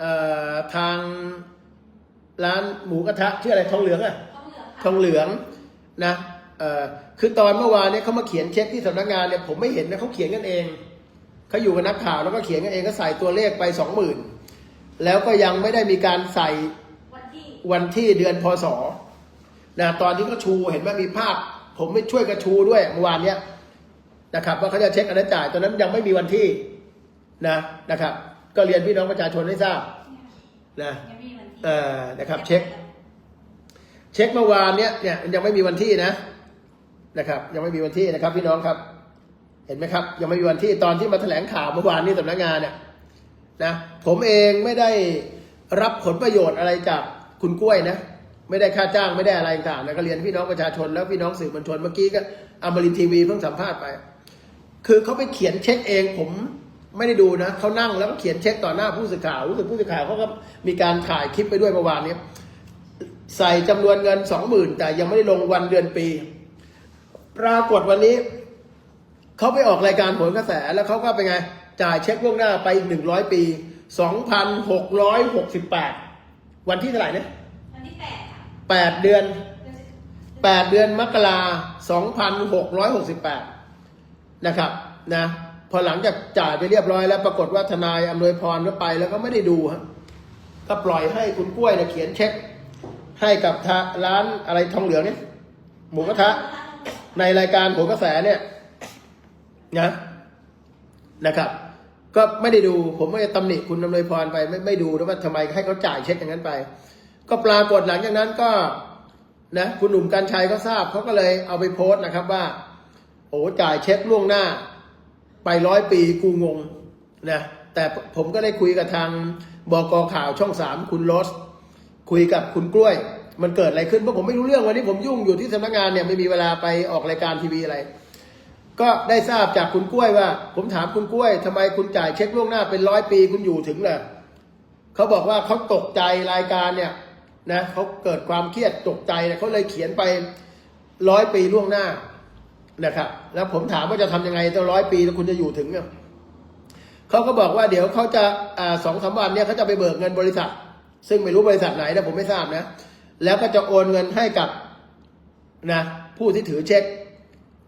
เอ่อทางร้านหมูกระทะชื่ออะไรทองเหลืองอะต้องเหลืองทค่ะองเหลืองนะเอ่อคือตอนเมื่อวานเนี่ยเขามาเขียนเช็คที่สำนักงานเนี่ยผมไม่เห็นนะเขาเขียนกันเองเขาอยู่กับนักข่าวแล้วก็เขียนกันเองก็ใส่ตัวเลขไปสองหมื่นแล้วก็ยังไม่ได้มีการใส่วันที่วันที่เดือนพศนะตอนที่เขาชูเห็นไหมมีภาพ ผมไม่ช่วยกระชูด้วยเมื่อวานเนี้ยนะครับว่าเขาจะเช็คอันนั้นจ่ายตอนนั้นยังไม่มีวันที่นะนะครับ ก็เรียนพี่น้องประชาชนให้ทราบนะยังไม่มีวันที่เอ่อนะครับ เช็ค เช็คเมื่อวานเนี้ยเนี่ยมันยังไม่มีวันที่นะนะครับ ยังไม่มีวันที่นะครับ พี่น้องครับ เห็นไหมครับ ยังไม่มีวันที่ตอนที่มาแถลงข่าวเมื่อวานนี้สำนักงานเนี่ยนะผมเองไม่ได้รับผลประโยชน์อะไรจากคุณกล้วยนะไม่ได้ค่าจ้างไม่ได้อะไรต่างๆนะก็เรียนพี่น้องประชาชน แล้วพี่น้องสื่อมวลชนเมื่อกี้ก็อมรินทร์ทีวีเพิ่งสัมภาษณ์ไป คือเขาไปเขียนเช็คเองผม ไม่ได้ดูนะเขานั่งแล้วก็เขียนเช็คต่อหน้าผู้สื่อข่าวรู้สึกผู้สื่อข่าวเขาก็มีการถ่ายคลิปไปด้วยเมื่อวานนี้ใส่จำนวนเงินสองหมื่นแต่ยังไม่ได้ลงวันเดือนปี ปรากฏวันนี้เขาไปออกรายการผลกระแสแล้วเขาก็ไปนไง จ่ายเช็คล่วงหน้าไปอีกหนึ่งร้อยปีสองพันหกร้อยหกสิบแปดวันที่เท่าไหร่เนี่ยวันที่แปดค่ะแปดเดือนเดือนสิบแปดเดือนมกราสองพันหกร้อยหกสิบแปดนะครับนะ พอหลังจากจ่ายไปเรียบร้อยแล้วปรากฏว่าทนายอำนวยพรก็ไปแล้วก็ไม่ได้ดูฮะก็ปล่อยให้คุณกล้วยเนี่ยเขียนเช็ค ให้กับทาร้านอะไรทองเหลืองเนี่ยหมูกระทะ ในรายการผลกระแสเนี่ยนะนะครับ ก็ไม่ได้ดูผมไม่ตำหนิคุณอำนวยพรไปไม่ไม่ดูนะว่าทำไมให้เขาจ่ายเช็คอย่างนั้นไป ก็ปรากฏหลังจากนั้นก็นะคุณหนุ่มกัญชัยก็ทราบเขาก็เลยเอาไปโพสต์นะครับว่า โอ้จ่ายเช็คล่วงหน้า ไปร้อยปีกูงงนะแต่ผมก็ได้คุยกับทางบกข่าวช่องสามคุณโรสคุยกับคุณกล้วย มันเกิดอะไรขึ้นเพราะผมไม่รู้เรื่องวันนี้ผมยุ่งอยู่ที่สำนักงานเนี่ยไม่มีเวลาไปออกรายการทีวีอะไร ก็ได้ทราบจากคุณกล้วยว่า ผมถามคุณกล้วยทำไมคุณจ่ายเช็คล่วงหน้าเป็นร้อยปีคุณอยู่ถึงเลยเขาบอกว่าเขาตกใจรายการเนี่ยนะเขาเกิดความเครียดตกใจเนี่ยเขาเลยเขียนไปร้อยปีล่วงหน้า นะครับ แล้วผมถามว่าจะทำยังไงตั้งร้อยปีแล้วคุณจะอยู่ถึงเนี่ยเขาก็บอกว่าเดี๋ยวเขาจะสองสามวันเนี่ยเขาจะไปเบิกเงินบริษัท ซึ่งไม่รู้บริษัทไหนนะผมไม่ทราบนะ แล้วก็จะโอนเงินให้กับนะผู้ที่ถือเช็ค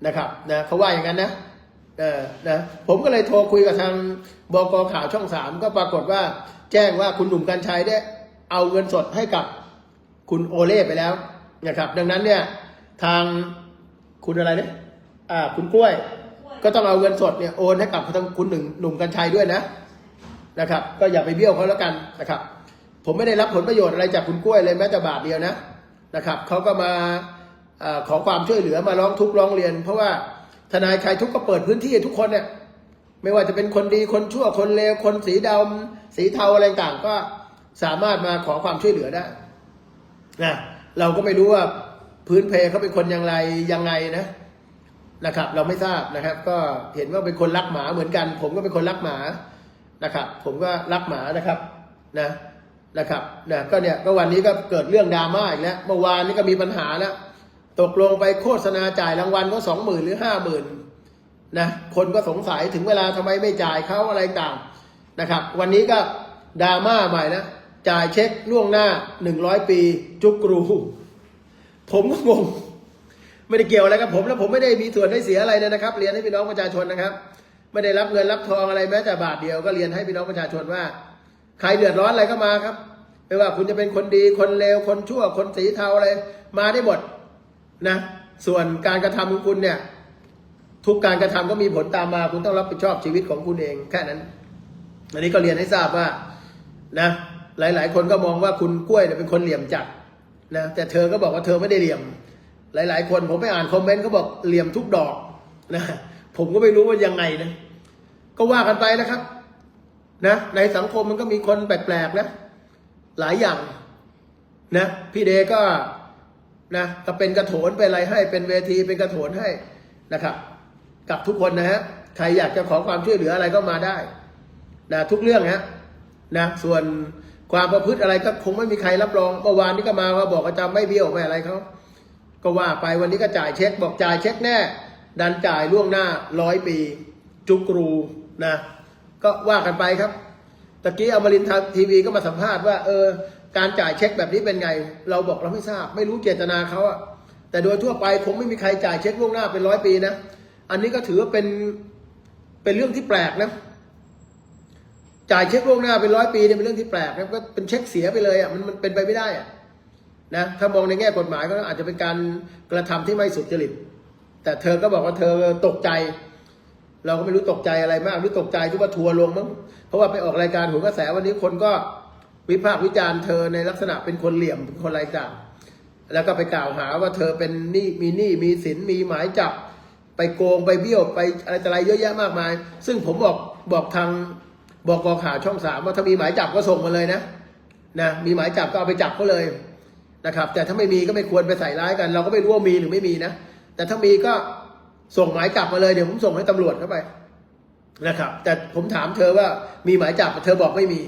นะครับนะเขาว่าอย่างนั้นนะเออนะผมก็เลยโทรคุยกับทางบกข่าวช่องสามก็ปรากฏว่า แจ้งว่าคุณหนุ่มกัญชัยได้เอาเงินสดให้กับคุณโอเล่ไปแล้วนะครับ ดังนั้นเนี่ยทางคุณอะไรเนี่ย อ่าคุณกล้วย ก็ต้องเอาเงินสดเนี่ยโอนให้กับทางคุณหนึ่งหนุ่มกัญชัยด้วยนะนะครับ ก็อย่าไปเบี้ยวเขาแล้วกันนะครับ ผมไม่ได้รับผลประโยชน์อะไรจากคุณกล้วยเลยแม้แต่บาทเดียวนะนะครับเขาก็มาอขอความช่วยเหลือมาร้องทุกข์ร้องเรียน เพราะว่าทนายใครทุกก็เปิดพื้นที่ทุกคนเนี่ยไม่ว่าจะเป็นคนดีคนชั่วคนเลวคนสีดำสีเทาอะไรต่างก็สามารถมาขอความช่วยเหลือได้นะเราก็ไม่รู้ว่าพื้นเพเขาเป็นคนอย่างไรยังไงนะ นะครับ เราไม่ทราบนะครับ ก็เห็นว่าเป็นคนรักหมาเหมือนกัน ผมก็เป็นคนรักหมานะครับ ผมก็รักหมานะครับนะนะครับนะก็เนี่ยก็วันนี้ก็เกิดเรื่องดราม่าอีกแล้วเมื่อวานนี้ก็มีปัญหาแล้วตกลงไปโฆษณาจ่ายรางวัลก็สองหมื่นหรือห้าหมื่นนะคนก็สงสัยถึงเวลาทำไมไม่จ่ายเขาอะไรต่างนะครับ วันนี้ก็ดราม่าใหม่นะจ่ายเช็คล่วงหน้าหนึ่งร้อยปี จุกรู ผมก็งง ไม่ได้เกี่ยวอะไรกับผมแล้วผมไม่ได้มีส่วนได้เสียอะไรเลยนะครับ เรียนให้พี่น้องประชาชนนะครับ ไม่ได้รับเงินรับทองอะไรแม้แต่บาทเดียวก็เรียนให้พี่น้องประชาชนว่า ใครเดือดร้อนอะไรก็มาครับ ไม่ว่าคุณจะเป็นคนดีคนเลวคนชั่วคนสีเทาอะไรมาได้หมดนะ ส่วนการกระทำของคุณเนี่ย ทุกการกระทำก็มีผลตามมา คุณต้องรับผิดชอบชีวิตของคุณเองแค่นั้น อันนี้ก็เรียนให้ทราบว่านะ หลาย ๆ คนก็มองว่าคุณกล้วยเนี่ยเป็นคนเหลี่ยมจัดนะแต่เธอก็บอกว่าเธอไม่ได้เหลี่ยม หลาย ๆ คนผมไปอ่านคอมเมนต์เขาบอกเหลี่ยมทุกดอกนะผมก็ไม่รู้ว่ายังไงนะ ก็ว่ากันไปนะครับ นะ ในสังคมมันก็มีคนแปลกๆนะ หลายอย่างนะ พี่เดก็นะก็เป็นกระโถนเป็นอะไรให้เป็นเวทีเป็นกระโถนให้นะครับ กับทุกคนนะฮะใครอยากจะขอความช่วยเหลืออะไรก็มาได้นะทุกเรื่องฮะนะส่วนความประพฤติอะไรก็คงไม่มีใครรับรองเมื่อวานนี้ก็มาว่าบอกว่าจำไม่เบี้ยวไม่อะไรเขา ก็ว่าไปวันนี้ก็จ่ายเช็คบอกจ่ายเช็คแน่ ดันจ่ายล่วงหน้าร้อยปี จุกรูนะ ก็ว่ากันไปครับตะกี้อมรินทีวีก็มาสัมภาษณ์ว่าเออการจ่ายเช็คแบบนี้เป็นไง เราบอกเราไม่ทราบ ไม่รู้เจตนาเขาอะแต่โดยทั่วไปคงไม่มีใครจ่ายเช็คล่วงหน้าเป็นร้อยปีนะอันนี้ก็ถือว่าเป็นเป็นเรื่องที่แปลกนะจ่ายเช็คล่วงหน้าเป็นร้อยปีเนี่ยเป็นเรื่องที่แปลกนะก็เป็นเช็คเสียไปเลยอะมันมันเป็นไปไม่ได้อะ นะถ้ามองในแง่กฎหมายก็อาจจะเป็นการกระทำที่ไม่สุจริต แต่เธอก็บอกว่าเธอตกใจ เราก็ไม่รู้ตกใจอะไรมากหรือตกใจที่ว่าทัวร์ลงมั้งเพราะว่าไปออกรายการหัวกระแสวันนี้คนก็วิพากษ์วิจารณ์เธอในลักษณะเป็นคนเหลี่ยมคนไรต่างแล้วก็ไปกล่าวหาว่าเธอเป็นหนี้มีหนี้มีสินมีหมายจับ ไปโกงไปเบี้ยวไปอะไรออะไรเยอะแยะมากมาย ซึ่งผมบอกบอกทางบอกกอข่าวช่องสามว่าถ้ามีหมายจับก็ส่งมาเลยนะนะมีหมายจับก็เอาไปจับเขาเลย นะครับ แต่ถ้าไม่มีก็ไม่ควรไปใส่ร้ายกัน เราก็ไม่รู้ว่ามีหรือไม่มีนะ แต่ถ้ามีก็ส่งหมายจับมาเลยเดี๋ยวผมส่งให้ตำรวจเข้าไปนะครับ แต่ผมถามเธอว่ามีหมายจับเธอบอกไม่มี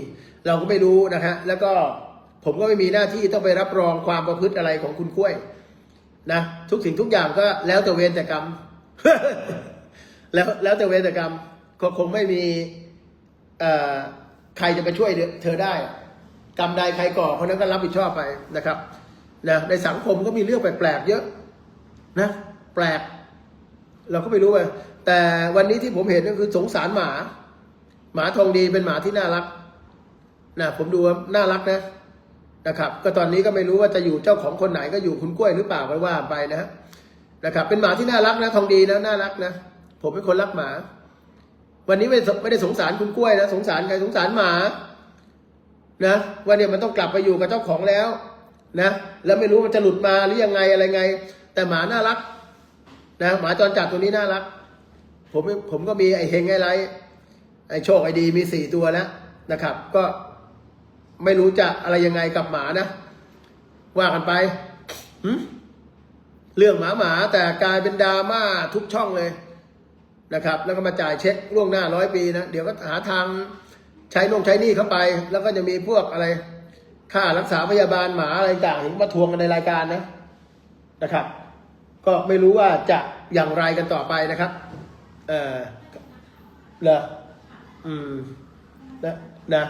เราก็ไม่รู้นะฮะแล้วก็ผมก็ไม่มีหน้าที่ต้องไปรับรองความประพฤติอะไรของคุณกล้วยนะทุกสิ่งทุกอย่างก็แล้วแต่เวรแต่กรรม แล้วแล้วแต่เวรแต่กรรมก็คงไม่มีเอ่อใครจะไปช่วยเธอได้ กรรมใดใครก่อคนนั้นก็รับผิดชอบไปนะครับ นะในสังคมก็มีเรื่องแปลกๆเยอะนะแปลก เราก็ไม่รู้ไปแต่วันนี้ที่ผมเห็นก็คือสงสารหมา หมาทองดีเป็นหมาที่น่ารักนะผมดูน่ารักนะนะครับ ก็ตอนนี้ก็ไม่รู้ว่าจะอยู่เจ้าของคนไหนก็อยู่คุณกล้วยหรือเปล่าก็ว่าไปนะนะครับ เป็นหมาที่น่ารักนะทองดีนะน่ารักนะผมเป็นคนรักหมา วันนี้ไม่ได้ไม่ได้สงสารคุณกล้วยนะสงสารใครสงสารหมานะว่าเนี่ยมันต้องกลับไปอยู่กับเจ้าของแล้ว นะแล้วไม่รู้มันจะหลุดมาหรือยังไงอะไรไง แต่หมาน่ารักนะหมาจรจัดตัวนี้น่ารัก ผมผมก็มีไอเฮงไอไรไอโชคไอดีมีสี่ตัวแล้วนะครับ ก็ไม่รู้จะอะไรยังไงกับหมานะ ว่ากันไปเรื่องหมาหมาแต่กลายเป็นดราม่าทุกช่องเลยนะครับ แล้วก็มาจ่ายเช็คล่วงหน้าร้อยปีนะ เดี๋ยวก็หาทางใช้นงใช้นี้เข้าไป แล้วก็จะมีพวกอะไร ค่ารักษาพยาบาลหมาอะไรต่างๆมาทวงกันในรายการนะนะครับ ก็ไม่รู้ว่าจะอย่างไรกันต่อไปนะครับ เออเหรออืมนะนะ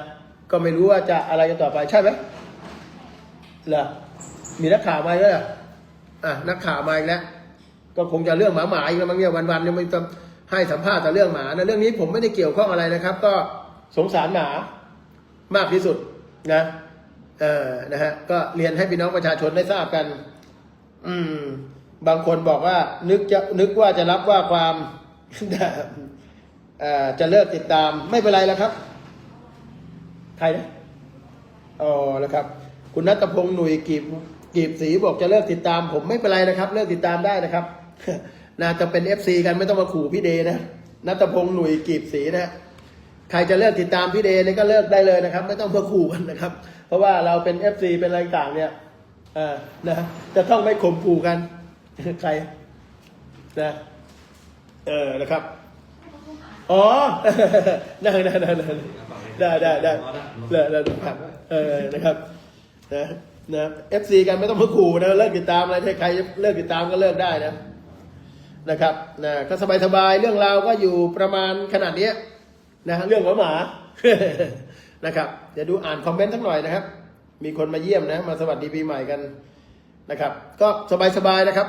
ก็ไม่รู้ว่าจะอะไรกันต่อไปใช่ไหมเหรอมีนักข่าวมาอีกแล้วเหรออะนักข่าวมาอีกแล้วก็คงจะเรื่องหมาหมาอีกแล้วมั้งเนี่ยวันๆเนี่ยมันจะให้สัมภาษณ์แต่เรื่องหมานะเรื่องนี้ผมไม่ได้เกี่ยวข้องอะไรนะครับ ก็สงสารหมามากที่สุดนะ เออนะฮะก็เรียนให้พี่น้องประชาชนได้ทราบกัน อืม บางคนบอกว่า นึกจะนึกว่าจะรับว่าความเอ่อจะเลิกติดตามไม่เป็นไรแล้วครับ ใครนะอ๋อแล้วครับ คุณนัทพงศ์หนุ่ยกีบกีบสีบอกจะเลิกติดตาม ผมไม่เป็นไรนะครับ เลิกติดตามได้นะครับน่าจะเป็นเอฟซีกันไม่ต้องมาขู่พี่เดนะนัทพงศ์หนุ่ยกีบสีนะ ครจะเลิกติดตามพี่เดเนี่ยก็เลิกได้เลยนะครับ ไม่ต้องมาขู่กันนะครับ เพราะว่าเราเป็นเอฟซีเป็นอะไรต่างเนี่ยเออนะจะต้องไม่ข่มขู่กันใครนะเออนะครับอ๋อได้ได้ได้ได้ได้ได้ได้ได้ได้ได้ครับเออนะครับนะนะเอฟซีกันไม่ต้องมาขู่นะเลิกติดตามอะไรถ้าใครเลิกติดตามก็เลิกได้นะนะครับนะก็สบายสบายๆเรื่องราวก็อยู่ประมาณขนาดนี้ นะเรื่องของหมานะครับ เดี๋ยวดูอ่านคอมเมนต์สักหน่อยนะครับ มีคนมาเยี่ยมนะ มาสวัสดีปีใหม่กันนะครับ ก็สบายสบายๆนะครับ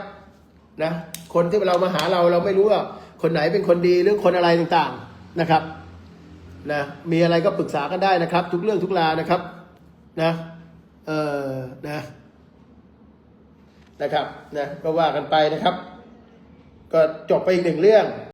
นะคนที่เรามาหาเราเราไม่รู้ว่าคนไหนเป็นคนดีหรือคนอะไรต่างๆนะครับนะมีอะไรก็ปรึกษากันได้นะครับ ทุกเรื่องทุกราวนะครับนะเออนะนะครับนะก็ว่ากันไปนะครับ ก็จบไปอีกหนึ่งเรื่อง